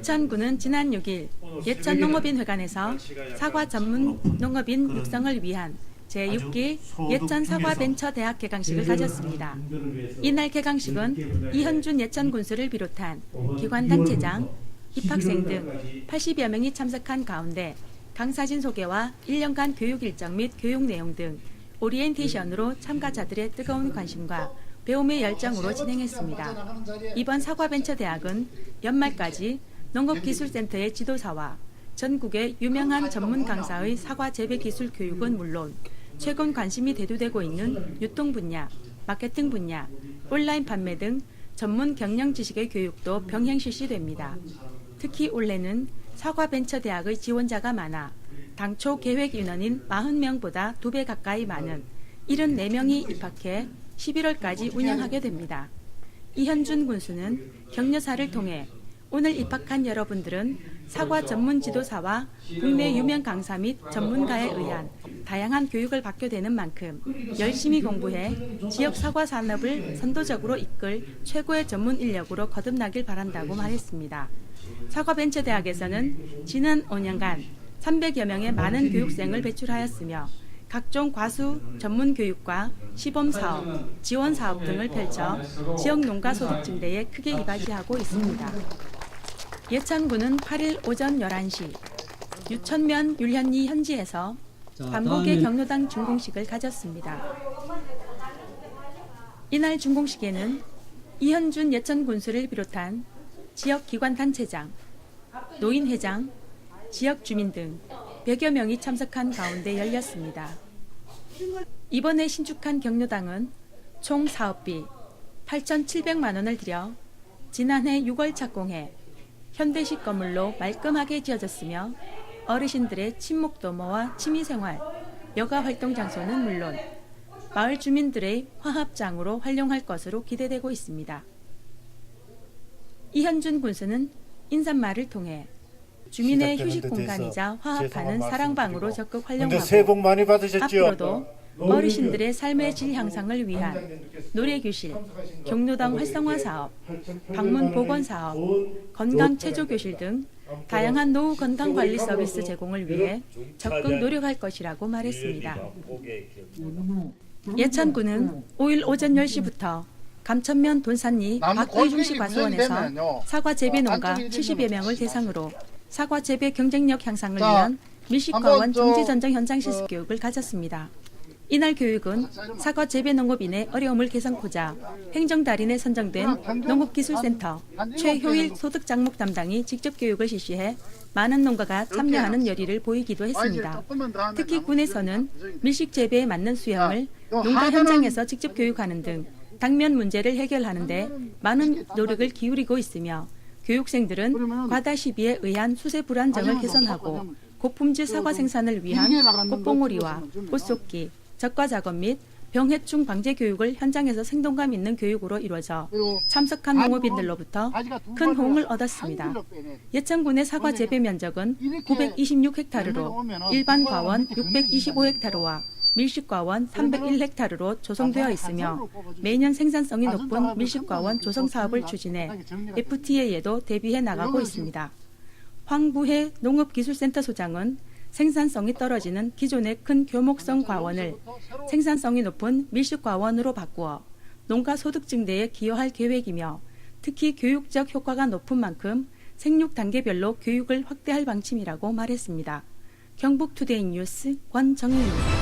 예천군은 지난 6일 예천 농업인 회관에서 사과 전문 농업인 육성을 위한 제6기 예천 사과 벤처 대학 개강식을 가졌습니다. 이날 개강식은 이현준 예천 군수를 비롯한 기관 단체장, 입학생 등 80여 명이 참석한 가운데 강사진 소개와 1년간 교육 일정 및 교육 내용 등 오리엔테이션으로 참가자들의 뜨거운 관심과 배움의 열정으로 진행했습니다. 이번 사과벤처대학은 연말까지 농업기술센터의 지도사와 전국의 유명한 전문 강사의 사과 재배 기술 교육은 물론 최근 관심이 대두되고 있는 유통 분야, 마케팅 분야, 온라인 판매 등 전문 경영 지식의 교육도 병행 실시됩니다. 특히 올해는 사과벤처대학의 지원자가 많아 당초 계획 인원인 40명보다 2배 가까이 많은 74명이 입학해 11월까지 운영하게 됩니다. 이현준 군수는 격려사를 통해 오늘 입학한 여러분들은 사과 전문 지도사와 국내 유명 강사 및 전문가에 의한 다양한 교육을 받게 되는 만큼 열심히 공부해 지역 사과 산업을 선도적으로 이끌 최고의 전문 인력으로 거듭나길 바란다고 말했습니다. 사과벤처대학에서는 지난 5년간 300여 명의 많은 교육생을 배출하였으며 각종 과수 전문 교육과 시범 사업, 지원 사업 등을 펼쳐 지역 농가 소득 증대에 크게 이바지하고 있습니다. 예천군은 8일 오전 11시 유천면 율현리 현지에서 자, 반복의 경로당 준공식을 가졌습니다. 이날 준공식에는 이현준 예천 군수를 비롯한 지역 기관 단체장, 노인 회장, 지역 주민 등 100여 명이 참석한 가운데 열렸습니다. 이번에 신축한 경로당은 총 사업비 8,700만 원을 들여 지난해 6월 착공해 현대식 건물로 말끔하게 지어졌으며 어르신들의 친목 도모와 취미생활, 여가 활동 장소는 물론 마을 주민들의 화합장으로 활용할 것으로 기대되고 있습니다. 이현준 군수는 인사말을 통해 주민의 휴식 공간이자 화합하는 사랑방으로. 적극 활용하고? 앞으로도 어르신들의 삶의 질 향상을 위한 노래교실, 경로당 활성화 사업, 방문 보건 사업, 건강 체조 교실 등 다양한 노후 건강 관리 서비스 제공을 위해 적극 노력할 것이라고 말했습니다. 예천군은 5일 오전 10시부터 감천면 돈산리 박구이 구성이 과수원에서. 사과 재배 농가 안쪽에 있는 70여 거는 명을 대상으로 사과 재배 경쟁력 향상을 자, 위한 밀식과원 한번 저- 중지 전쟁 현장 실습 교육을 가졌습니다. 이날 교육은 사과 재배 농업인의 어려움을 개선코자 행정달인에 선정된 농업기술센터 최효일 소득 장목 담당이 직접 교육을 실시해 많은 농가가 참여하는 열의를 보이기도 했습니다. 특히 군에서는 밀식 재배에 맞는 수영을 농가 현장에서 직접 교육하는 등 당면 문제를 해결하는데 많은 노력을 기울이고 있으며 교육생들은 과다 시비에 의한 수세 불안정을 개선하고 고품질 사과 생산을 위한 꽃봉오리와 꽃속기, 적과 작업 및 병해충 방제 교육을 현장에서 생동감 있는 교육으로 이루어져 참석한 농업인들로부터 큰 호응을 얻었습니다. 예천군의 사과 재배 면적은 926헥타르로 일반 과원 625헥타르와 밀식 과원 301헥타르로 조성되어 있으며 매년 생산성이 높은 밀식 과원 조성 사업을 추진해 FTA에도 대비해 나가고 있습니다. 황부해 농업기술센터 소장은 생산성이 떨어지는 기존의 큰 교목성 과원을 생산성이 높은 밀식 과원으로 바꾸어 농가 소득 증대에 기여할 계획이며 특히 교육적 효과가 높은 만큼 생육 단계별로 교육을 확대할 방침이라고 말했습니다. 경북투데이 뉴스 권정희입니다.